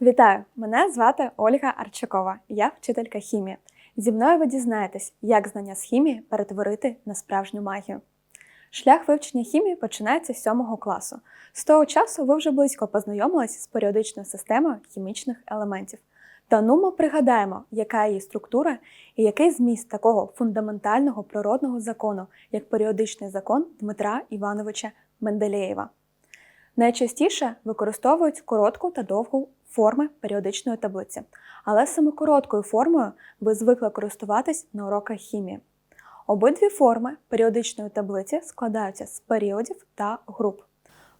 Вітаю! Мене звати Ольга Арчакова. Я вчителька хімії. Зі мною ви дізнаєтесь, як знання з хімії перетворити на справжню магію. Шлях вивчення хімії починається з 7 класу. З того часу ви вже близько познайомились з періодичною системою хімічних елементів. Та ну ми пригадаємо, яка її структура і який зміст такого фундаментального природного закону, як періодичний закон Дмитра Івановича Менделєєва. Найчастіше використовують коротку та довгу форми періодичної таблиці, але саме короткою формою ви звикли користуватись на уроках хімії. Обидві форми періодичної таблиці складаються з періодів та груп.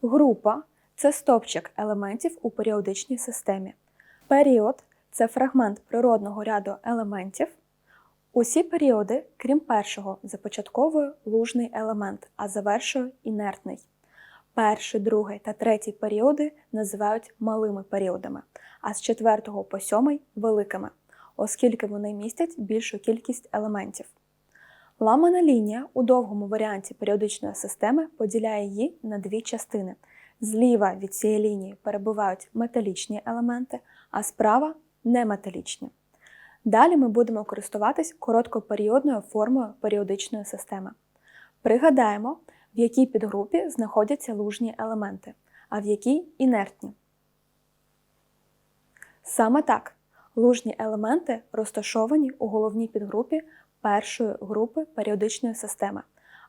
Група це стовпчик елементів у періодичній системі. Період це фрагмент природного ряду елементів. Усі періоди, крім першого, започатковує лужний елемент, а завершує інертний. Перший, другий та третій періоди називають малими періодами, а з четвертого по сьомий великими, оскільки вони містять більшу кількість елементів. Ламана лінія у довгому варіанті періодичної системи поділяє її на дві частини. Зліва від цієї лінії перебувають металічні елементи, а справа неметалічні. Далі ми будемо користуватись короткоперіодною формою періодичної системи. Пригадаємо, в якій підгрупі знаходяться лужні елементи, а в якій інертні. Саме так, лужні елементи розташовані у головній підгрупі першої групи періодичної системи,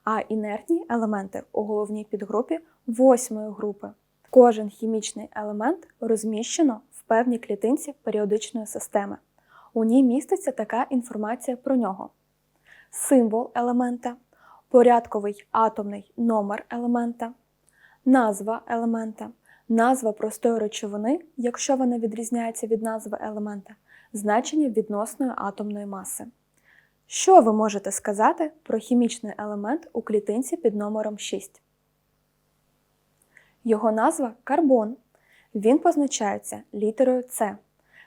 а інертні елементи у головній підгрупі восьмої групи. Кожен хімічний елемент розміщено в певній клітинці періодичної системи. У ній міститься така інформація про нього: символ елемента, порядковий атомний номер елемента, назва елемента, назва простої речовини, якщо вона відрізняється від назви елемента, значення відносної атомної маси. Що ви можете сказати про хімічний елемент у клітинці під номером 6? Його назва карбон. Він позначається літерою С.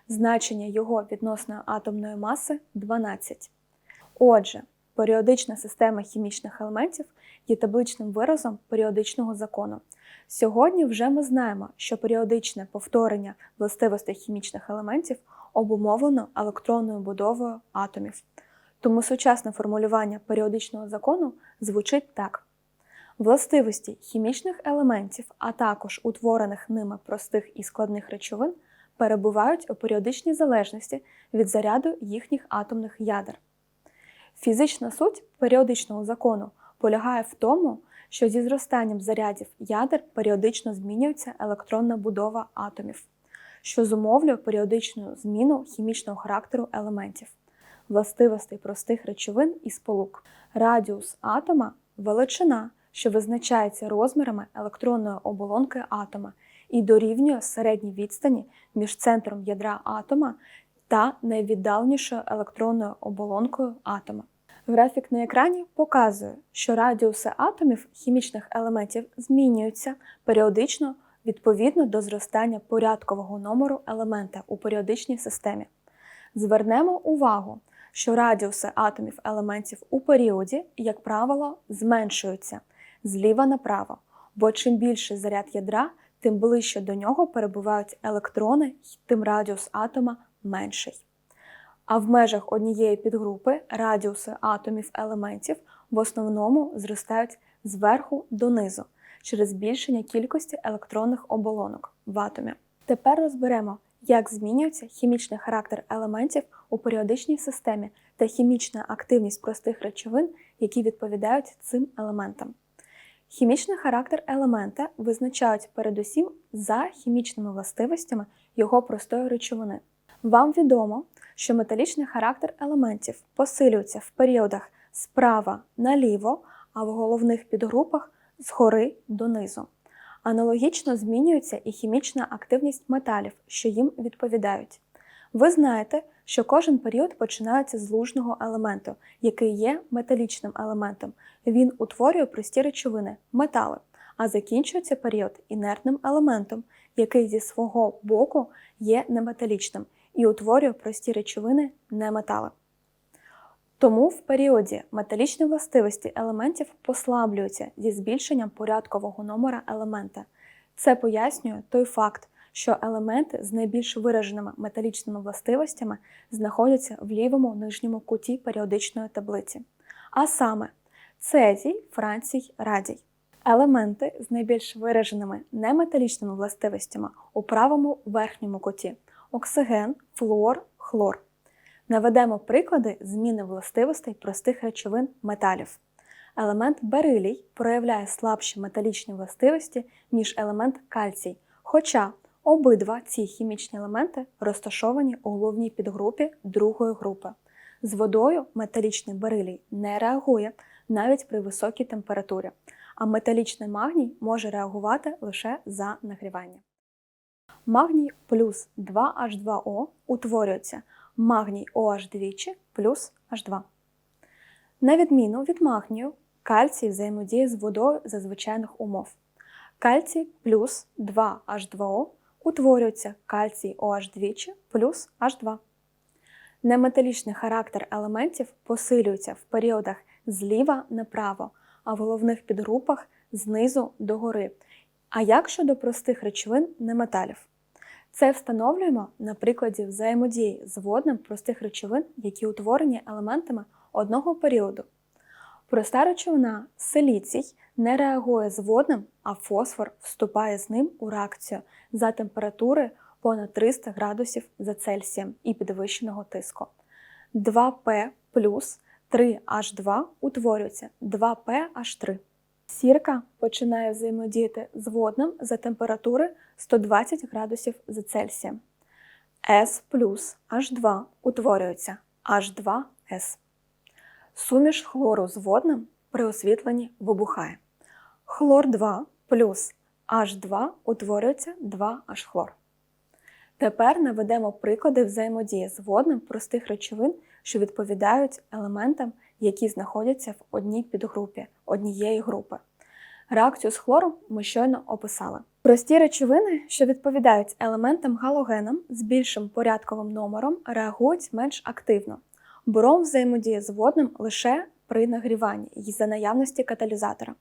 Значення його відносної атомної маси 12. Отже, періодична система хімічних елементів є табличним виразом періодичного закону. Сьогодні вже ми знаємо, що періодичне повторення властивостей хімічних елементів обумовлено електронною будовою атомів. Тому сучасне формулювання періодичного закону звучить так: властивості хімічних елементів, а також утворених ними простих і складних речовин, перебувають у періодичній залежності від заряду їхніх атомних ядер. Фізична суть періодичного закону полягає в тому, що зі зростанням зарядів ядер періодично змінюється електронна будова атомів, що зумовлює періодичну зміну хімічного характеру елементів властивостей простих речовин і сполук. Радіус атома величина, що визначається розмірами електронної оболонки атома і дорівнює середній відстані між центром ядра атома та найвіддаленішою електронною оболонкою атома. Графік на екрані показує, що радіуси атомів хімічних елементів змінюються періодично відповідно до зростання порядкового номеру елемента у періодичній системі. Звернемо увагу, що радіуси атомів елементів у періоді, як правило, зменшуються зліва направо, бо чим більший заряд ядра, тим ближче до нього перебувають електрони, тим радіус атома менший. А в межах однієї підгрупи радіуси атомів елементів в основному зростають зверху донизу через збільшення кількості електронних оболонок в атомі. Тепер розберемо, як змінюється хімічний характер елементів у періодичній системі та хімічна активність простих речовин, які відповідають цим елементам. Хімічний характер елемента визначають передусім за хімічними властивостями його простої речовини. Вам відомо, що металічний характер елементів посилюється в періодах справа наліво, а в головних підгрупах згори донизу. Аналогічно змінюється і хімічна активність металів, що їм відповідають. Ви знаєте, що кожен період починається з лужного елементу, який є металічним елементом. Він утворює прості речовини метали, а закінчується період інертним елементом, який зі свого боку є неметалічним і утворює прості речовини неметали. Тому в періоді металічні властивості елементів послаблюються зі збільшенням порядкового номера елемента. Це пояснює той факт, що елементи з найбільш вираженими металічними властивостями знаходяться в лівому нижньому куті періодичної таблиці, а саме цезій, францій, радій. Елементи з найбільш вираженими неметалічними властивостями у правому верхньому куті оксиген, флуор, хлор. Наведемо приклади зміни властивостей простих речовин металів. Елемент берилій проявляє слабші металічні властивості, ніж елемент кальцій, хоча обидва ці хімічні елементи розташовані у головній підгрупі другої групи. З водою металічний берилій не реагує навіть при високій температурі, а металічний магній може реагувати лише за нагрівання. Магній плюс 2H2O утворюється магній OH двічі плюс H2. На відміну від магнію, кальцій взаємодіє з водою за звичайних умов. Кальцій плюс 2H2O утворюється кальцій OH двічі плюс H2. Неметалічний характер елементів посилюється в періодах зліва направо, а в головних підгрупах знизу догори. А як щодо простих речовин неметалів? Це встановлюємо на прикладі взаємодії з водним простих речовин, які утворені елементами одного періоду. Проста речовина силіцій не реагує з водним, а фосфор вступає з ним у реакцію за температури понад 300 градусів за Цельсієм і підвищеного тиску. 2П плюс 3H2 утворюється 2PH3. Сірка починає взаємодіяти з водним за температури 120 градусів за Цельсієм. С плюс H2 утворюється H2S. Суміш хлору з водним при освітленні вибухає. Хлор 2 плюс H2 утворюється 2H-хлор. Тепер наведемо приклади взаємодії з водним простих речовин, що відповідають елементам, які знаходяться в одній підгрупі однієї групи. Реакцію з хлором ми щойно описали. Прості речовини, що відповідають елементам галогенам з більшим порядковим номером, реагують менш активно. Бором взаємодіє з водним лише при нагріванні і за наявності каталізатора.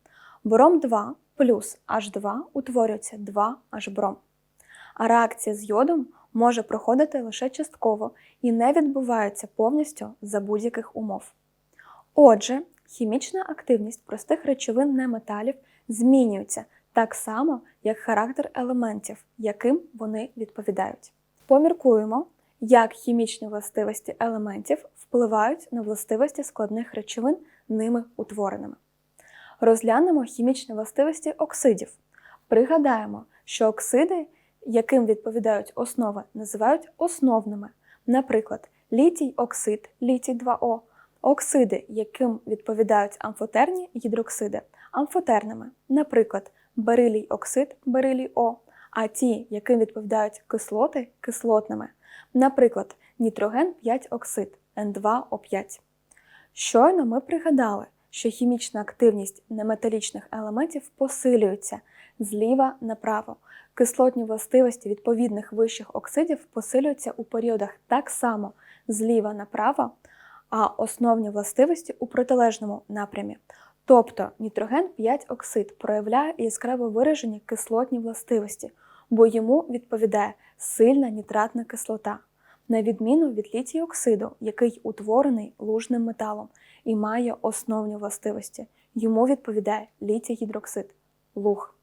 Бором 2 плюс H2 утворюється 2H-бром. А реакція з йодом може проходити лише частково і не відбувається повністю за будь-яких умов. Отже, хімічна активність простих речовин неметалів змінюється так само, як характер елементів, яким вони відповідають. Поміркуємо, як хімічні властивості елементів впливають на властивості складних речовин ними утвореними. Розглянемо хімічні властивості оксидів. Пригадаємо, що оксиди, яким відповідають основи, називають основними, наприклад, літій оксид, літій 2О, оксиди, яким відповідають амфотерні гідроксиди, амфотерними, наприклад, берилій оксид, берилій О, а ті, яким відповідають кислоти кислотними, наприклад, нітроген 5 оксид N2O5. Щойно ми пригадали, що хімічна активність неметалічних елементів посилюється зліва направо. Кислотні властивості відповідних вищих оксидів посилюються у періодах так само зліва направо, а основні властивості у протилежному напрямі. Тобто нітроген 5 оксид проявляє яскраво виражені кислотні властивості, бо йому відповідає сильна нітратна кислота, на відміну від літій оксиду, який утворений лужним металом і має основні властивості. Йому відповідає літій гідроксид луг.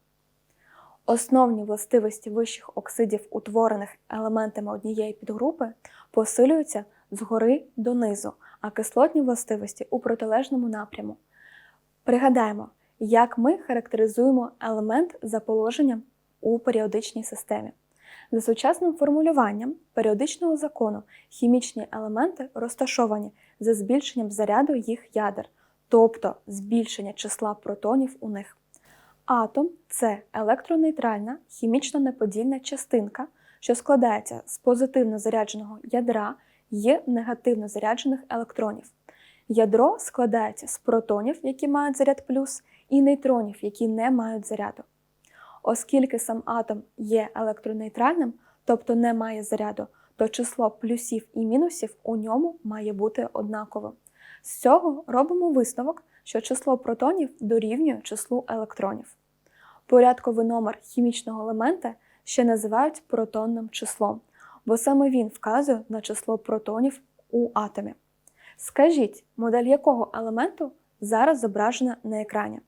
Основні властивості вищих оксидів, утворених елементами однієї підгрупи, посилюються згори донизу, а кислотні властивості у протилежному напряму. Пригадаємо, як ми характеризуємо елемент за положенням у періодичній системі. За сучасним формулюванням періодичного закону хімічні елементи розташовані за збільшенням заряду їх ядер, тобто збільшення числа протонів у них. Атом це електронейтральна хімічно неподільна частинка, що складається з позитивно зарядженого ядра і негативно заряджених електронів. Ядро складається з протонів, які мають заряд плюс, і нейтронів, які не мають заряду. Оскільки сам атом є електронейтральним, тобто не має заряду, то число плюсів і мінусів у ньому має бути однаковим. З цього робимо висновок, що число протонів дорівнює числу електронів. Порядковий номер хімічного елемента ще називають протонним числом, бо саме він вказує на число протонів у атомі. Скажіть, модель якого елементу зараз зображена на екрані?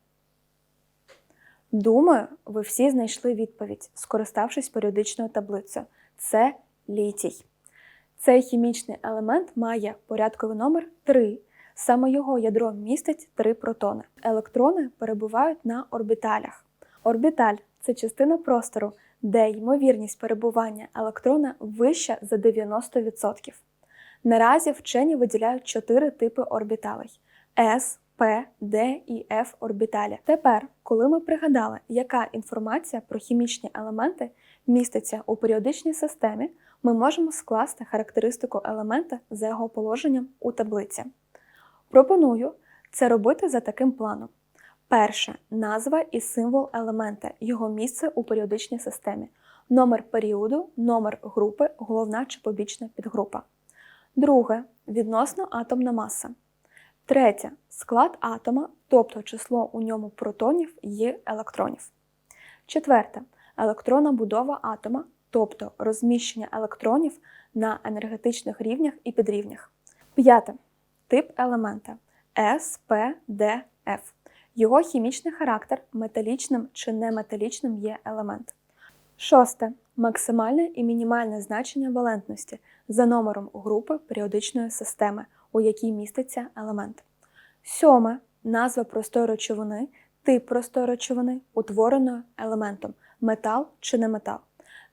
Думаю, ви всі знайшли відповідь, скориставшись періодичною таблицею. Це літій. Цей хімічний елемент має порядковий номер 3. Саме його ядро містить 3 протони. Електрони перебувають на орбіталях. Орбіталь це частина простору, де ймовірність перебування електрона вища за 90%. Наразі вчені виділяють чотири типи орбіталей: S, P, D і F орбіталі. Тепер, коли ми пригадали, яка інформація про хімічні елементи міститься у періодичній системі, ми можемо скласти характеристику елемента за його положенням у таблиці. Пропоную це робити за таким планом. Перше назва і символ елемента, його місце у періодичній системі, номер періоду, номер групи, головна чи побічна підгрупа. Друге відносно атомна маса. Третє склад атома, тобто число у ньому протонів і електронів. Четверте електронна будова атома, тобто розміщення електронів на енергетичних рівнях і підрівнях. П'яте тип елемента S, P, D, F. Його хімічний характер металічним чи неметалічним є елемент. Шосте максимальне і мінімальне значення валентності за номером групи періодичної системи, у якій міститься елемент. Сьоме назва простої речовини, тип простої речовини, утвореної елементом метал чи не метал.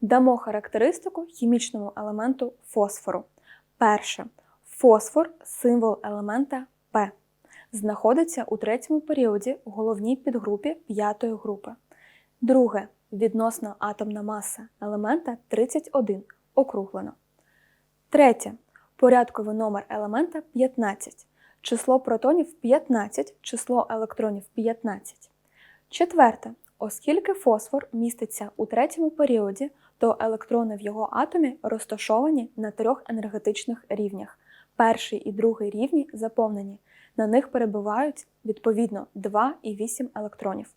Дамо характеристику хімічному елементу фосфору. Перше. Фосфор символ елемента П. Знаходиться у третьому періоді у головній підгрупі п'ятої групи. Друге. Відносна атомна маса елемента 31 округлено. Третє. Порядковий номер елемента 15. Число протонів 15, число електронів 15. Четверте. Оскільки фосфор міститься у третьому періоді, то електрони в його атомі розташовані на трьох енергетичних рівнях. Перший і другий рівні заповнені. На них перебувають відповідно 2 і 8 електронів.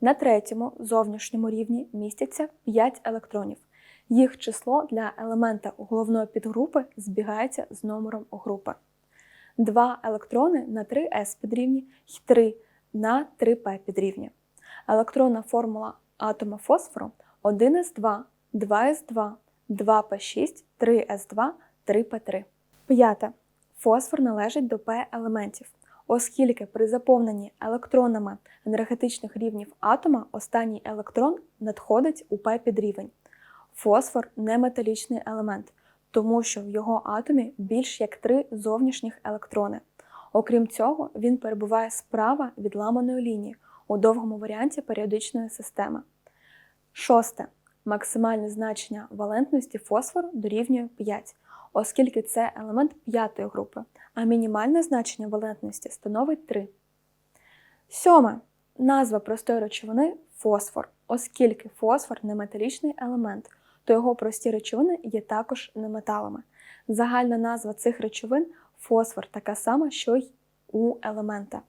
На третьому зовнішньому рівні містяться 5 електронів. Їх число для елемента головної підгрупи збігається з номером групи. 2 електрони на 3s підрівні і 3 на 3p підрівні. Електронна формула атома фосфору 1s2, 2s2, 2p6, 3s2, 3p3. П'яте. Фосфор належить до П елементів, оскільки при заповненні електронами енергетичних рівнів атома останній електрон надходить у П підрівень. Фосфор не металічний елемент, тому що в його атомі більш як три зовнішніх електрони. Окрім цього, він перебуває справа від ламаної лінії у довгому варіанті періодичної системи. Шосте. Максимальне значення валентності фосфору дорівнює 5, оскільки це елемент п'ятої групи, а мінімальне значення валентності становить 3. Сьоме. Назва простої речовини фосфор, оскільки фосфор неметалічний елемент, то його прості речовини є також неметалами. Загальна назва цих речовин фосфор така сама, що й у елемента.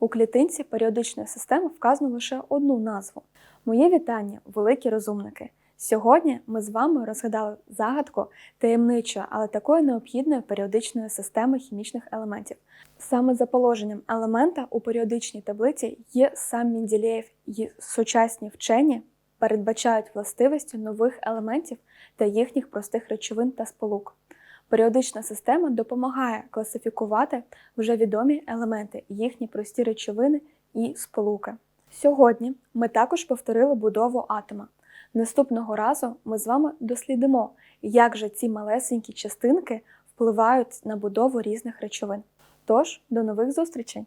У клітинці періодичної системи вказано лише одну назву. Моє вітання, великі розумники! Сьогодні ми з вами розгадали загадку таємничої, але такої необхідної періодичної системи хімічних елементів. Саме за положенням елемента у періодичній таблиці є сам Мінділеєв і сучасні вчені передбачають властивості нових елементів та їхніх простих речовин та сполук. Періодична система допомагає класифікувати вже відомі елементи, їхні прості речовини і сполуки. Сьогодні ми також повторили будову атома. Наступного разу ми з вами дослідимо, як же ці малесенькі частинки впливають на будову різних речовин. Тож, до нових зустрічей!